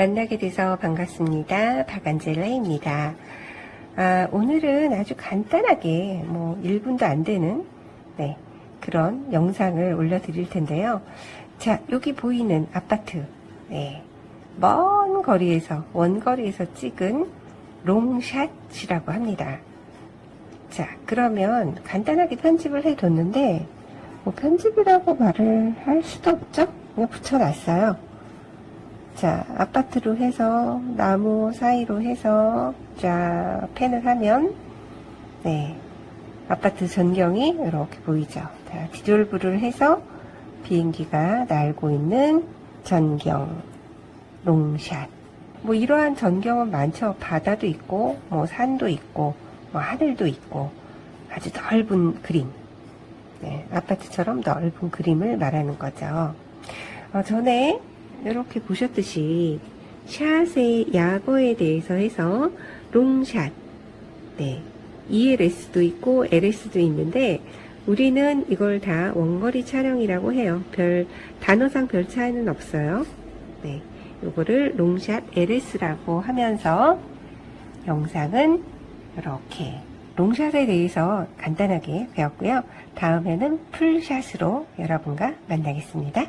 만나게 돼서 반갑습니다. 박안젤라입니다. 아, 오늘은 아주 간단하게 뭐 1분도 안 되는 네, 그런 영상을 올려드릴 텐데요. 자, 여기 보이는 아파트. 네, 먼 거리에서, 원거리에서 찍은 롱샷이라고 합니다. 자, 그러면 간단하게 편집을 해뒀는데, 뭐 편집이라고 말을 할 수도 없죠? 그냥 붙여놨어요. 자, 아파트로 해서, 나무 사이로 해서, 자, 펜을 하면, 네, 아파트 전경이 이렇게 보이죠. 자, 디졸브를 해서 비행기가 날고 있는 전경, 롱샷. 뭐 이러한 전경은 많죠. 바다도 있고, 뭐 산도 있고, 뭐 하늘도 있고, 아주 넓은 그림. 네, 아파트처럼 넓은 그림을 말하는 거죠. 어, 전에 이렇게 보셨듯이 샷의 약어에 대해서 해서 롱샷, 네, ELS도 있고 LS도 있는데 우리는 이걸 다 원거리 촬영이라고 해요. 별 단어상 별 차이는 없어요. 네, 요거를 롱샷 LS라고 하면서 영상은 이렇게 롱샷에 대해서 간단하게 배웠고요. 다음에는 풀샷으로 여러분과 만나겠습니다.